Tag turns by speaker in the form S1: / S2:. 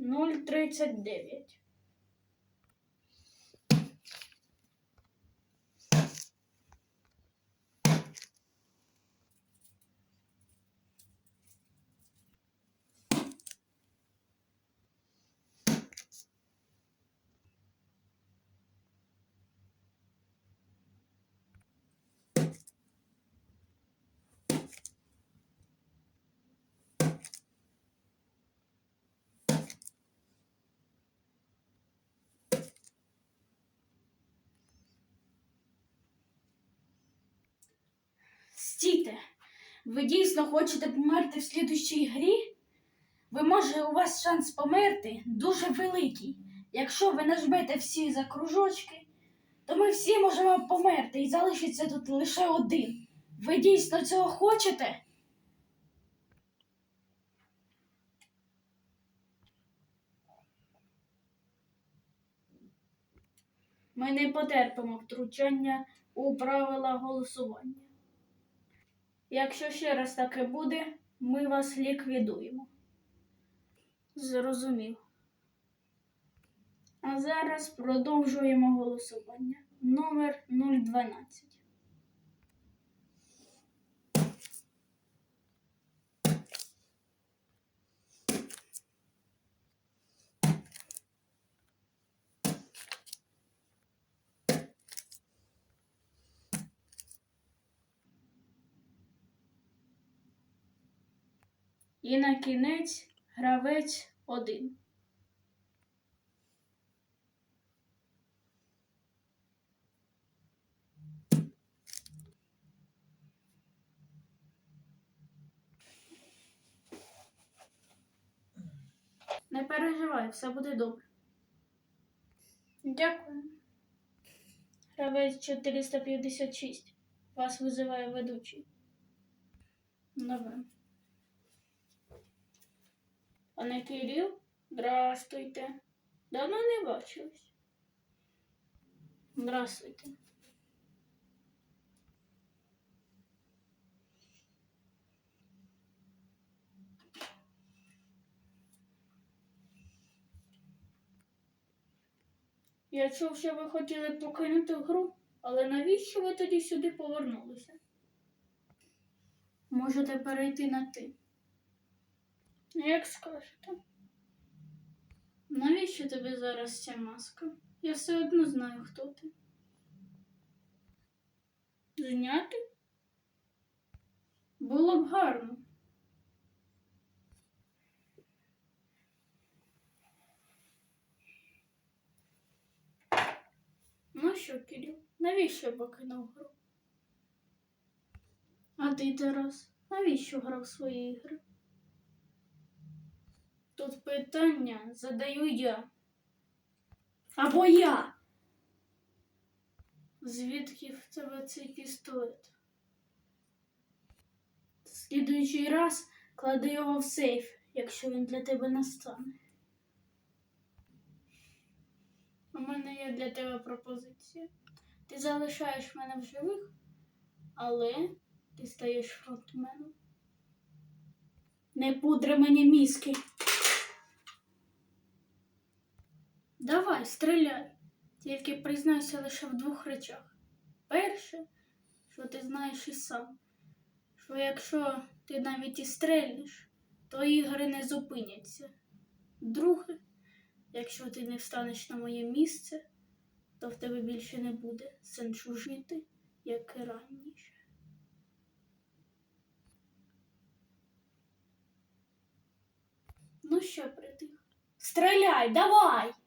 S1: 039. Стійте! Ви дійсно хочете померти в слідущій грі? Ви може, у вас шанс померти дуже великий. Якщо ви нажмете всі за кружочки, то ми всі можемо померти і залишиться тут лише один. Ви дійсно цього хочете? Ми не потерпимо втручання у правила голосування. Якщо ще раз таке буде, ми вас ліквідуємо. Зрозумів. А зараз продовжуємо голосування. Номер 012. І на кінець гравець один. Не переживай, все буде добре. Дякую. Гравець 456. Вас визиває ведучий. Добре. Пане Кирил, здравствуйте. Давно не бачились. Здравствуйте. Я чув, що ви хотіли покинути гру, але навіщо ви тоді сюди повернулися? Можете перейти на ти. Як скажете. Навіщо тобі зараз ця маска? Я все одно знаю, хто ти. Зняти? Було б гарно. Ну що, Кирил, навіщо покинув гру? А ти, Тарас, навіщо грав свої ігри? Тут питання задаю я. Або я. Звідки в тебе цей пістолет? Слідуючий раз клади його в сейф, якщо він для тебе настане. У мене є для тебе пропозиція. Ти залишаєш мене в живих, але ти стаєш фронтменом. Не пудри мені мізки. Давай, стріляй. Тільки признайся лише в двох речах. Перше, що ти знаєш і сам, що якщо ти навіть і стрельнеш, то ігри не зупиняться. Друге, якщо ти не встанеш на моє місце, то в тебе більше не буде сенсу жити, як і раніше. Ну що, притих? Стріляй, давай!